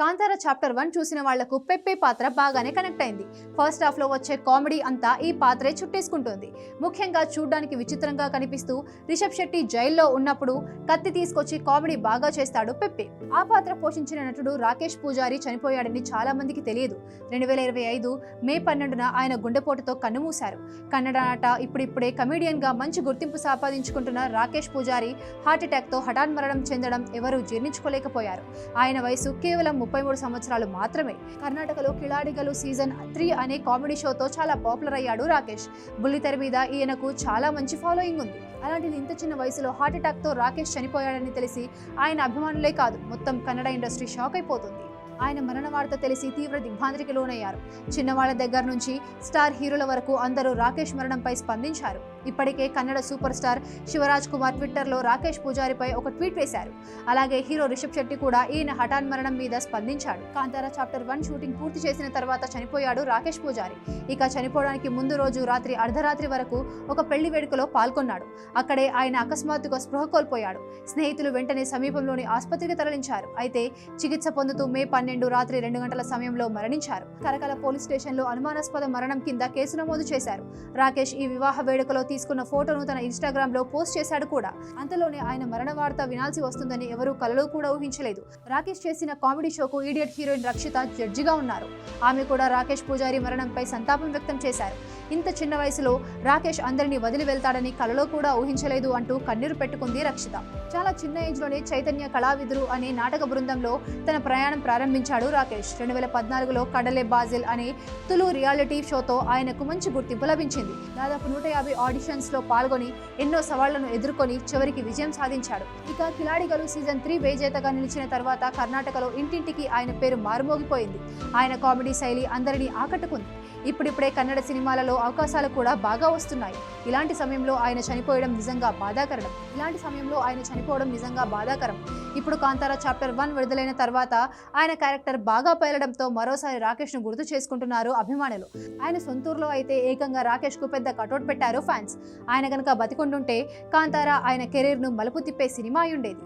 Kantara chapter one చూసిన వాళ్ళకు Pepe పాత్ర బాగానే కనెక్ట్ అయింది. ఫస్ట్ హాఫ్లో వచ్చే కామెడీ అంతా ఈ పాత్రే చుట్టేసుకుంటుంది. ముఖ్యంగా చూడ్డానికి విచిత్రంగా కనిపిస్తూ రిషబ్ శెట్టి జైల్లో ఉన్నప్పుడు కత్తి తీసుకొచ్చి కామెడీ బాగా చేస్తాడు పెప్పే. ఆ పాత్ర పోషించిన నటుడు రాకేష్ పూజారి చనిపోయాడని చాలా మందికి తెలియదు. రెండు వేల ఇరవై ఐదు మే పన్నెండున ఆయన గుండెపోటుతో కన్నుమూశారు కన్నడ నట ఇప్పుడిప్పుడే కమెడియన్గా మంచి గుర్తింపు సంపాదించుకుంటున్న రాకేష్ పూజారి హార్ట్ అటాక్తో హఠాన్ మరణం చెందడం ఎవరూ జీర్ణించుకోలేకపోయారు. ఆయన వయసు కేవలం ముప్పై మూడు సంవత్సరాలు మాత్రమే. కర్ణాటకలో కిలాడిగలు సీజన్ త్రీ అనే కామెడీ షోతో చాలా పాపులర్ అయ్యాడు రాకేష్. బుల్లితెర మీద ఈయనకు చాలా మంచి ఫాలోయింగ్ ఉంది. అలాంటిది ఇంత చిన్న వయసులో హార్ట్అటాక్తో రాకేష్ చనిపోయాడని తెలిసి ఆయన అభిమానులే కాదు మొత్తం కన్నడ ఇండస్ట్రీ షాక్ అయిపోతుంది. ఆయన మరణ వార్త తెలిసి తీవ్ర దిగ్భ్రాంతికి లోనయ్యారు. చిన్నవాళ్ళ దగ్గర నుంచి స్టార్ హీరోల వరకు అందరూ రాకేష్ మరణంపై స్పందించారు. ఇప్పటికే కన్నడ సూపర్ స్టార్ శివరాజ్ కుమార్ ట్విట్టర్లో రాకేష్ పూజారిపై ఒక ట్వీట్ వేశారు. అలాగే హీరో రిషబ్ శెట్టి కూడా ఈయన హఠాన్ మరణం మీద స్పందించాడు. కాంతారా చాప్టర్ వన్ షూటింగ్ పూర్తి చేసిన తర్వాత చనిపోయాడు రాకేష్ పూజారి. ఇక చనిపోవడానికి ముందు రోజు రాత్రి అర్ధరాత్రి వరకు ఒక పెళ్ళి వేడుకలో పాల్గొన్నాడు. అక్కడే ఆయన అకస్మాత్తుగా స్పృహ కోల్పోయాడు. స్నేహితులు వెంటనే సమీపంలోని ఆసుపత్రికి తరలించారు. అయితే చికిత్స పొందుతూ మే పన్నెండు రాత్రి రెండు గంటల సమయంలో మరణించారు. కరకల పోలీస్ స్టేషన్లో అనుమానాస్పద మరణం కింద కేసు నమోదు చేశారు. రాకేష్ ఈ వివాహ వేడుకలో తీసుకున్న ఫోటోను తన ఇన్స్టాగ్రామ్లో పోస్ట్ చేశాడు కూడా. అంతలోనే ఆయన మరణ వార్త వినాల్సి వస్తుందని ఎవరూ కలలో కూడా ఊహించలేదు. రాకేష్ చేసిన కామెడీ షోకు ఈడియట్ హీరోయిన్ రక్షిత జడ్జిగా ఉన్నారు. ఆమె కూడా రాకేష్ పూజారి మరణంపై సంతాపం వ్యక్తం చేశారు. ఇంత చిన్న వయసులో రాకేష్ అందరినీ వదిలి వెళ్తాడని కలలో కూడా ఊహించలేదు అంటూ కన్నీరు పెట్టుకుంది రక్షిత. చాలా చిన్న ఏజ్లోనే చైతన్య కళావిదురు అనే నాటక బృందంలో తన ప్రయాణం ప్రారంభించాడు రాకేష్. రెండు వేల పద్నాలుగులో కడలే బాజిల్ అనే తులు రియాలిటీ షోతో ఆయనకు మంచి గుర్తింపు లభించింది. దాదాపు నూట యాభై ఆడిషన్స్లో పాల్గొని ఎన్నో సవాళ్ళను ఎదుర్కొని చివరికి విజయం సాధించాడు. ఇక కిలాడిగలు సీజన్ త్రీ విజేతగా నిలిచిన తర్వాత కర్ణాటకలో ఇంటింటికి ఆయన పేరు మారుమోగిపోయింది. ఆయన కామెడీ శైలి అందరినీ ఆకట్టుకుంది. ఇప్పుడిప్పుడే కన్నడ సినిమాలలో అవకాశాలు కూడా బాగా వస్తున్నాయి. ఇలాంటి సమయంలో ఆయన చనిపోయడం నిజంగా బాధాకరణం ఇలాంటి సమయంలో ఆయన చనిపోవడం నిజంగా బాధాకరం. ఇప్పుడు కాంతారా చాప్టర్ వన్ విడుదలైన తర్వాత ఆయన క్యారెక్టర్ బాగా పేలడంతో మరోసారి రాకేష్ను గుర్తు చేసుకుంటున్నారు అభిమానులు. ఆయన సొంతూరులో అయితే ఏకంగా రాకేష్కు పెద్ద కటౌట్ పెట్టారు ఫ్యాన్స్. ఆయన కనుక బతికొండుంటే కాంతారా ఆయన కెరీర్ను మలుపు తిప్పే సినిమా అయ్యుండేది ఉండేది.